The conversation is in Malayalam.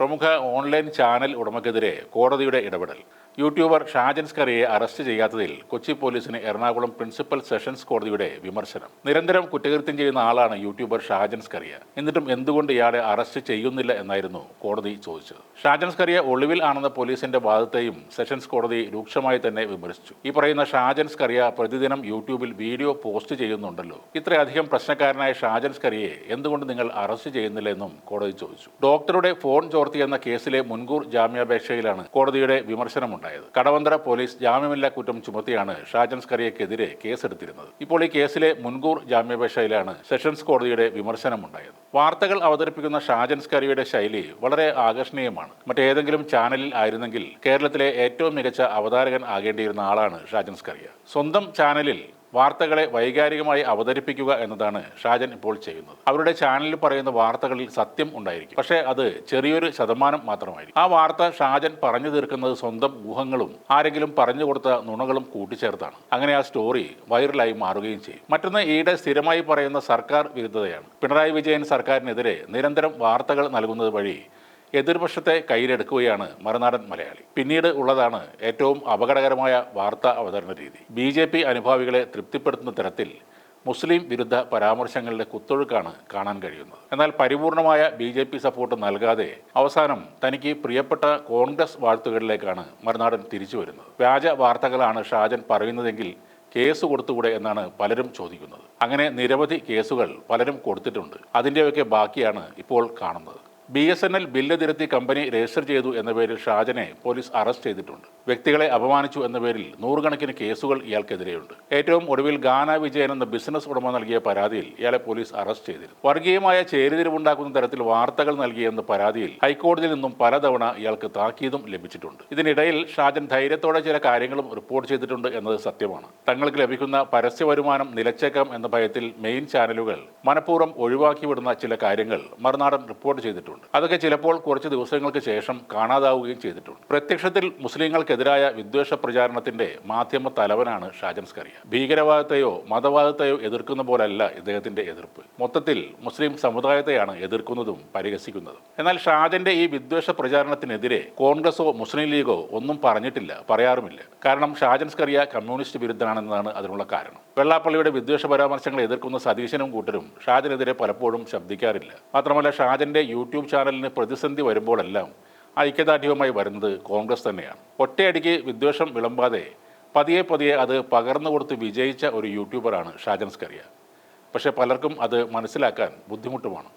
പ്രമുഖ ഓൺലൈൻ ചാനൽ ഉടമക്കെതിരെ കോടതിയുടെ ഇടപെടൽ. യൂട്യൂബർ ഷാജൻ സ്കറിയെ അറസ്റ്റ് ചെയ്യാത്തതിൽ കൊച്ചി പോലീസിന് എറണാകുളം പ്രിൻസിപ്പൽ സെഷൻസ് കോടതിയുടെ വിമർശനം. നിരന്തരം കുറ്റകൃത്യം ചെയ്യുന്ന ആളാണ് യൂട്യൂബർ ഷാജൻ സ്കറിയ. എന്നിട്ടും എന്തുകൊണ്ട് ഇയാളെ അറസ്റ്റ് ചെയ്യുന്നില്ല എന്നായിരുന്നു കോടതി ചോദിച്ചത്. ഷാജൻ സ്കറിയ ഒളിവിൽ ആണെന്ന പോലീസിന്റെ വാദത്തെയും സെഷൻസ് കോടതി രൂക്ഷമായി തന്നെ വിമർശിച്ചു. ഈ പറയുന്ന ഷാജൻ സ്കറിയ പ്രതിദിനം യൂട്യൂബിൽ വീഡിയോ പോസ്റ്റ് ചെയ്യുന്നുണ്ടല്ലോ. ഇത്രയധികം പ്രശ്നക്കാരനായ ഷാജൻ സ്കറിയെ എന്തുകൊണ്ട് നിങ്ങൾ അറസ്റ്റ് ചെയ്യുന്നില്ല എന്നും കോടതി ചോദിച്ചു. ഡോക്ടറുടെ ഫോൺ ചോർത്തിയെന്ന കേസിലെ മുൻകൂർ ജാമ്യാപേക്ഷയിലാണ് കോടതിയുടെ വിമർശനമുണ്ടായത്. കടവന്തര പോലീസ് ജാമ്യമില്ലാ കുറ്റം ചുമത്തിയാണ് ഷാജൻ സ്കറിയക്കെതിരെ കേസെടുത്തിരുന്നത്. ഇപ്പോൾ ഈ കേസിലെ മുൻകൂർ ജാമ്യാപേക്ഷയിലാണ് സെഷൻസ് കോടതിയുടെ വിമർശനമുണ്ടായത്. വാർത്തകൾ അവതരിപ്പിക്കുന്ന ഷാജൻ സ്കറിയുടെ ശൈലി വളരെ ആകർഷണീയമാണ്. മറ്റേതെങ്കിലും ചാനലിൽ ആയിരുന്നെങ്കിൽ കേരളത്തിലെ ഏറ്റവും മികച്ച അവതാരകൻ ആകേണ്ടിയിരുന്ന ആളാണ് ഷാജൻ സ്കറിയ സ്വന്തം ചാനലിൽ വാർത്തകളെ വൈകാരികമായി അവതരിപ്പിക്കുക എന്നതാണ് ഷാജൻ ഇപ്പോൾ ചെയ്യുന്നത്. അവരുടെ ചാനലിൽ പറയുന്ന വാർത്തകളിൽ സത്യം ഉണ്ടായിരിക്കും. പക്ഷേ അത് ചെറിയൊരു ശതമാനം മാത്രമായിരിക്കും. ആ വാർത്ത ഷാജൻ പറഞ്ഞു തീർക്കുന്നത് സ്വന്തം ഊഹങ്ങളും ആരെങ്കിലും പറഞ്ഞു കൊടുത്ത നുണകളും കൂട്ടിച്ചേർത്താണ്. അങ്ങനെ ആ സ്റ്റോറി വൈറലായി മാറുകയും ചെയ്യും. മറ്റൊന്ന് ഈയിടെ സ്ഥിരമായി പറയുന്ന സർക്കാർ വിരുദ്ധതയാണ്. പിണറായി വിജയൻ സർക്കാരിനെതിരെ നിരന്തരം വാർത്തകൾ നൽകുന്നത് വഴി എതിർപക്ഷത്തെ കയ്യിലെടുക്കുകയാണ് മറുനാടൻ മലയാളി. പിന്നീട് ഉള്ളതാണ് ഏറ്റവും അപകടകരമായ വാർത്താ അവതരണ രീതി. ബി ജെ പി അനുഭാവികളെ തൃപ്തിപ്പെടുത്തുന്ന തരത്തിൽ മുസ്ലിം വിരുദ്ധ പരാമർശങ്ങളുടെ കുത്തൊഴുക്കാണ് കാണാൻ കഴിയുന്നത്. എന്നാൽ പരിപൂർണമായ ബി ജെ പി സപ്പോർട്ട് നൽകാതെ അവസാനം തനിക്ക് പ്രിയപ്പെട്ട കോൺഗ്രസ് വാഴ്ത്തുകളിലേക്കാണ് മറുനാടൻ തിരിച്ചു വരുന്നത്. വ്യാജ വാർത്തകളാണ് ഷാജൻ പറയുന്നതെങ്കിൽ കേസ് കൊടുത്തുകൂടെ എന്നാണ് പലരും ചോദിക്കുന്നത്. അങ്ങനെ നിരവധി കേസുകൾ പലരും കൊടുത്തിട്ടുണ്ട്. അതിന്റെയൊക്കെ ബാക്കിയാണ് ഇപ്പോൾ കാണുന്നത്. B S N L bill തിരുത്തി കമ്പനി രജിസ്റ്റർ ചെയ്തു എന്ന പേരിൽ ഷാജനെ പോലീസ് അറസ്റ്റ് ചെയ്തിട്ടുണ്ട്. വ്യക്തികളെ അപമാനിച്ചു എന്ന പേരിൽ നൂറുകണക്കിന് കേസുകൾ ഇയാൾക്കെതിരെയുണ്ട്. ഏറ്റവും ഒടുവിൽ ഗാന വിജയൻ എന്ന ബിസിനസ് ഉടമ നൽകിയ പരാതിയിൽ ഇയാളെ പോലീസ് അറസ്റ്റ് ചെയ്തിരുന്നു. വർഗീയമായ ചേരിതിരിവുണ്ടാക്കുന്ന തരത്തിൽ വാർത്തകൾ നൽകിയെന്ന പരാതിയിൽ ഹൈക്കോടതിയിൽ നിന്നും പലതവണ ഇയാൾക്ക് താക്കീതും ലഭിച്ചിട്ടുണ്ട്. ഇതിനിടയിൽ ഷാജൻ ധൈര്യത്തോടെ ചില കാര്യങ്ങളും റിപ്പോർട്ട് ചെയ്തിട്ടുണ്ട് എന്നത് സത്യമാണ്. തങ്ങൾക്ക് ലഭിക്കുന്ന പരസ്യ വരുമാനം നിലച്ചേക്കാം എന്ന ഭയത്തിൽ മെയിൻ ചാനലുകൾ മനഃപൂർവം ഒഴിവാക്കി വിടുന്ന ചില കാര്യങ്ങൾ മറുനാടൻ റിപ്പോർട്ട് ചെയ്തിട്ടുണ്ട്. അതൊക്കെ ചിലപ്പോൾ കുറച്ച് ദിവസങ്ങൾക്ക് ശേഷം കാണാതാവുകയും ചെയ്തിട്ടുണ്ട്. പ്രത്യക്ഷത്തിൽ മുസ്ലിങ്ങൾക്കെതിരായ വിദ്വേഷ പ്രചാരണത്തിന്റെ മാധ്യമ തലവനാണ് ഷാജൻ സ്കറിയ. ഭീകരവാദത്തെയോ മതവാദത്തെയോ എതിർക്കുന്ന പോലല്ല ഇദ്ദേഹത്തിന്റെ എതിർപ്പ്. മൊത്തത്തിൽ മുസ്ലിം സമുദായത്തെയാണ് എതിർക്കുന്നതും പരിഹസിക്കുന്നതും. എന്നാൽ ഷാജന്റെ ഈ വിദ്വേഷ പ്രചാരണത്തിനെതിരെ കോൺഗ്രസോ മുസ്ലിം ലീഗോ ഒന്നും പറഞ്ഞിട്ടില്ല പറയാറുമില്ല. കാരണം ഷാജൻ സ്കറിയ കമ്മ്യൂണിസ്റ്റ് വിരുദ്ധനാണെന്നതാണ് അതിനുള്ള കാരണം. വെള്ളാപ്പള്ളിയുടെ വിദ്വേഷ പരാമർശങ്ങളെ എതിർക്കുന്ന സതീശനും കൂട്ടരും ഷാജനെതിരെ പലപ്പോഴും ശബ്ദിക്കാറില്ല. മാത്രമല്ല ഷാജന്റെ യൂട്യൂബ് ചാനലിന് പ്രതിസന്ധി വരുമ്പോഴെല്ലാം ഐക്യദാർഢ്യവുമായി വരുന്നത് കോൺഗ്രസ് തന്നെയാണ്. ഒറ്റയടിക്ക് വിദ്വേഷം വിളമ്പാതെ പതിയെ പതിയെ അത് പകർന്നു കൊടുത്ത് വിജയിച്ച ഒരു യൂട്യൂബറാണ് ഷാജൻസ് സ്കറിയ. പക്ഷേ പലർക്കും അത് മനസ്സിലാക്കാൻ ബുദ്ധിമുട്ടുമാണ്.